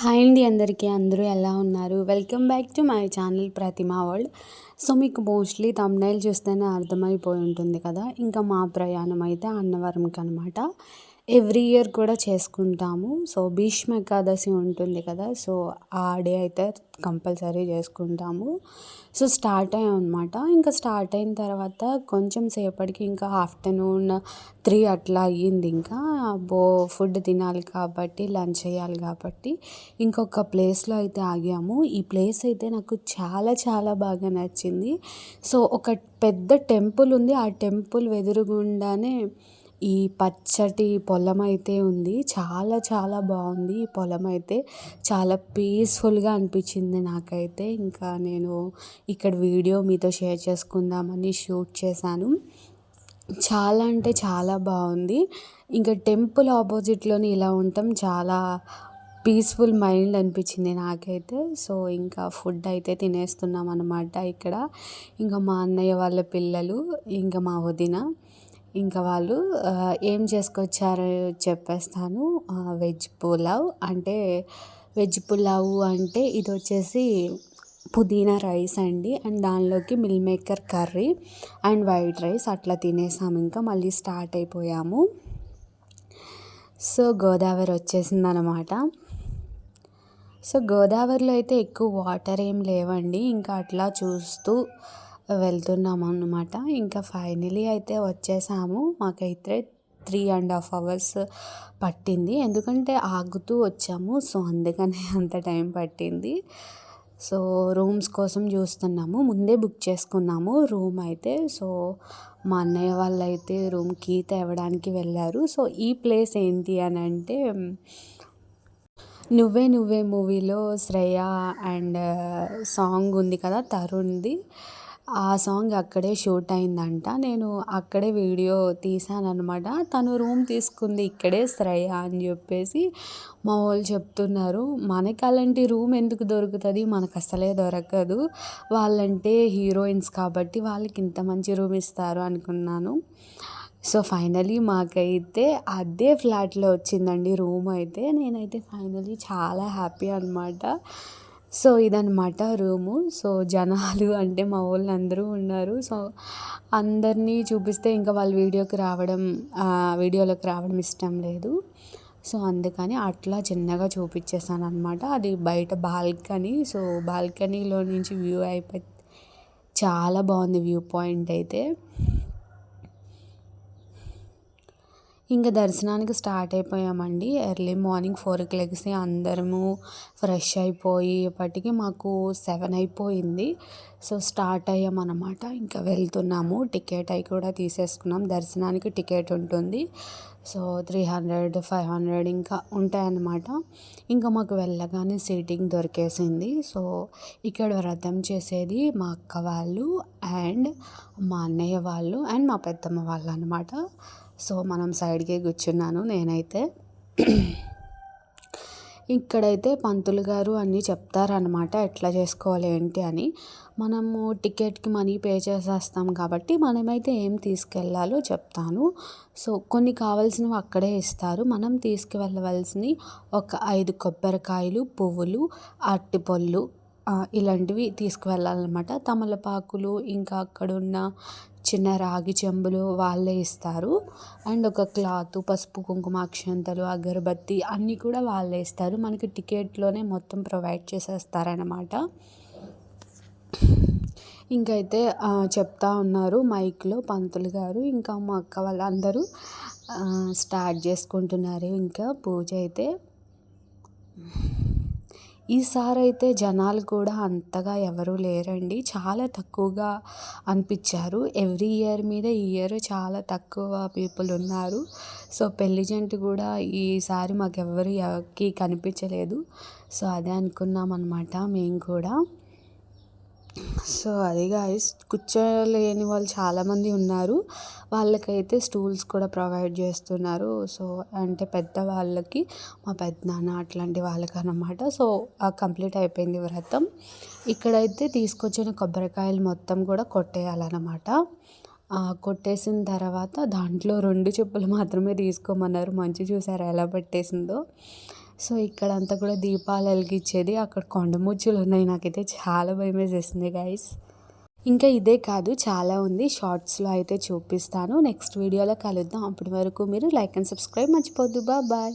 Hi అండి అందరికీ. అందరూ ఎలా ఉన్నారు? Welcome back to my channel Pratima world so మీకు మోస్ట్లీ తమ్నైల్ చూస్తేనే అర్థమైపోయి ఉంటుంది కదా? ఇంకా మా ప్రయాణం అయితే అన్నవరంకి అనమాట ఎవ్రీ ఇయర్ కూడా చేసుకుంటాము. సో భీష్మ ఏకాదశి ఉంటుంది కదా సో ఆ డే అయితే కంపల్సరీ చేసుకుంటాము. సో స్టార్ట్ అయ్యాం అనమాట ఇంకా స్టార్ట్ అయిన తర్వాత కొంచెం సేపటికి ఇంకా ఆఫ్టర్నూన్ త్రీ అట్లా అయ్యింది ఇంకా. బో ఫుడ్ తినాలి కాబట్టి లంచ్ చేయాలి కాబట్టి ఇంకొక ప్లేస్లో అయితే ఆగాము. ఈ ప్లేస్ అయితే నాకు చాలా చాలా బాగా నచ్చింది. సో ఒక పెద్ద టెంపుల్ ఉంది. ఆ టెంపుల్ వెదురుగుండానే ఈ పచ్చటి పొలం అయితే ఉంది. చాలా చాలా బాగుంది ఈ పొలం అయితే చాలా పీస్ఫుల్గా అనిపించింది నాకైతే. ఇంకా నేను ఇక్కడ వీడియో మీతో షేర్ చేసుకుందామని షూట్ చేశాను. చాలా అంటే చాలా బాగుంది. ఇంకా టెంపుల్ ఆపోజిట్లోనే ఇలా ఉంటాం చాలా పీస్ఫుల్ మైండ్ అనిపించింది నాకైతే. సో ఇంకా ఫుడ్ అయితే తినేస్తున్నాం అనమాట ఇక్కడ. ఇంకా మా అన్నయ్య వాళ్ళ పిల్లలు ఇంకా మా వదిన. ఇంకా వాళ్ళు ఏం చేసుకొచ్చారో చెప్పేస్తాను. వెజ్ పులావ్ అంటే వెజ్ పులావ్ అంటే ఇది వచ్చేసి పుదీనా రైస్ అండి. అండ్ దానిలోకి meal maker curry and white rice అట్లా తినేసాము. ఇంకా మళ్ళీ స్టార్ట్ అయిపోయాము. సో గోదావరి వచ్చేసిందనమాట. సో గోదావరిలో అయితే ఎక్కువ వాటర్ ఏం లేవండి. ఇంకా అట్లా చూస్తూ వెళ్తున్నాం అన్నమాట. ఇంకా ఫైనలీ అయితే వచ్చేసాము. మాకైతే త్రీ అండ్ హాఫ్ అవర్స్ పట్టింది. ఎందుకంటే ఆగుతూ వచ్చాము. సో అందుకనే అంత టైం పట్టింది. సో రూమ్స్ కోసం చూస్తున్నాము. ముందే బుక్ చేసుకున్నాము రూమ్ అయితే. సో మా అన్నయ్య వాళ్ళు అయితే రూమ్కి తేవడానికి వెళ్ళారు. సో ఈ ప్లేస్ ఏంటి అని అంటే నువ్వే నువ్వే మూవీలో శ్రేయ అండ్ సాంగ్ ఉంది కదా తరుణ్ది. ఆ సాంగ్ అక్కడే షూట్ అయిందంట. నేను అక్కడే వీడియో తీసాననమాట తను రూమ్ తీసుకుంది ఇక్కడే శ్రేయ అని చెప్పేసి మా వాళ్ళు చెప్తున్నారు. మనకి అలాంటి రూమ్ ఎందుకు దొరుకుతుంది? మనకు అసలే దొరకదు. వాళ్ళంటే హీరోయిన్స్ కాబట్టి వాళ్ళకి ఇంత మంచి రూమ్ ఇస్తారు అనుకున్నాను. సో ఫైనలీ మాకైతే అదే ఫ్లాట్లో వచ్చిందండి రూమ్ అయితే. నేనైతే ఫైనలీ చాలా హ్యాపీ అనమాట సో ఇదనమాట రూము. సో జనాలు అంటే మా వాళ్ళు అందరూ ఉన్నారు. సో అందరినీ చూపిస్తే ఇంకా వాళ్ళు వీడియోకి రావడం వీడియోలోకి రావడం ఇష్టం లేదు. సో అందుకని అట్లా చిన్నగా చూపించేసాను అనమాట అది బయట బాల్కనీ. సో బాల్కనీలో నుంచి వ్యూ అయిపోయి చాలా బాగుంది వ్యూ పాయింట్ అయితే. ఇంకా దర్శనానికి స్టార్ట్ అయిపోయామండి. ఎర్లీ మార్నింగ్ ఫోర్కి లెగిసి అందరము ఫ్రెష్ అయిపోయేపటికి మాకు సెవెన్ అయిపోయింది. సో స్టార్ట్ అయ్యామన్నమాట. ఇంకా వెళ్తున్నాము. టికెట్ అయి కూడా తీసేసుకున్నాం. దర్శనానికి టికెట్ ఉంటుంది. So three hundred five hundred ఇంకా ఉంటాయన్నమాట. ఇంకా మాకు వెళ్ళగానే సీటింగ్ దొరికేసింది. సో ఇక్కడ వ్రతం చేసేది మా అక్క వాళ్ళు అండ్ మా అన్నయ్య వాళ్ళు అండ్ మా పెద్దమ్మ వాళ్ళు అనమాట సో మనం సైడ్కే కూర్చున్నాను నేనైతే. ఇక్కడైతే పంతులు గారు అన్నీ చెప్తారనమాట ఎట్లా చేసుకోవాలి ఏంటి అని. మనము టికెట్కి మనీ పే చేసేస్తాం కాబట్టి మనమైతే ఏం తీసుకెళ్ళాలో చెప్తాను. సో కొన్ని కావాల్సినవి అక్కడే ఇస్తారు. మనం తీసుకువెళ్ళవలసినవి ఒక ఐదు కొబ్బరికాయలు పువ్వులు అరటిపళ్ళు ఇలాంటివి తీసుకువెళ్ళాలన్నమాట. తమలపాకులు ఇంకా అక్కడున్న చిన్న రాగి చెంబులు వాళ్ళే ఇస్తారు. అండ్ ఒక క్లాత్ పసుపు కుంకుమ అక్షంతలు అగరబత్తి అన్నీ కూడా వాళ్ళే ఇస్తారు. మనకి టికెట్లోనే మొత్తం ప్రొవైడ్ చేసేస్తారనమాట ఇంకైతే చెప్తా ఉన్నారు మైక్లో పంతులు గారు. ఇంకా మా అక్క వాళ్ళందరూ స్టార్ట్ చేసుకుంటున్నారు. ఇంకా పూజ అయితే. ఈసారి అయితే జనాలు కూడా అంతగా ఎవరూ లేరండి. చాలా తక్కువగా అనిపించారు. ఎవ్రీ ఇయర్ మీద ఈ ఇయర్ చాలా తక్కువ పీపుల్ ఉన్నారు. సో పెళ్ళి జంట కూడా ఈసారి మాకు ఎవరికి కనిపించలేదు. సో అదే అనుకున్నాం అనమాట మేము కూడా. సో అది గాయస్ కూర్చోలేని వాళ్ళు చాలామంది ఉన్నారు. వాళ్ళకైతే స్టూల్స్ కూడా ప్రొవైడ్ చేస్తున్నారు. సో అంటే పెద్దవాళ్ళకి మా పెద్దనాన్న అట్లాంటి వాళ్ళకి అనమాట సో కంప్లీట్ అయిపోయింది వ్రతం. ఇక్కడైతే తీసుకొచ్చిన కొబ్బరికాయలు మొత్తం కూడా కొట్టేయాలన్నమాట. కొట్టేసిన తర్వాత దాంట్లో రెండు చెప్పులు మాత్రమే తీసుకోమన్నారు. మంచి చూసారు ఎలా పెట్టేసిందో. సో ఇక్కడ అంతా కూడా దీపాలు వెలిగించేది అక్కడ కొండముచ్చులు ఉన్నాయి నాకైతే చాలా భయం వేసేసింది గైస్ ఇంకా ఇదే కాదు చాలా ఉంది. షార్ట్స్లో అయితే చూపిస్తాను. నెక్స్ట్ వీడియోలో కలుద్దాం. అప్పటి వరకు మీరు లైక్ అండ్ సబ్స్క్రైబ్ మర్చిపోద్దు బాయ్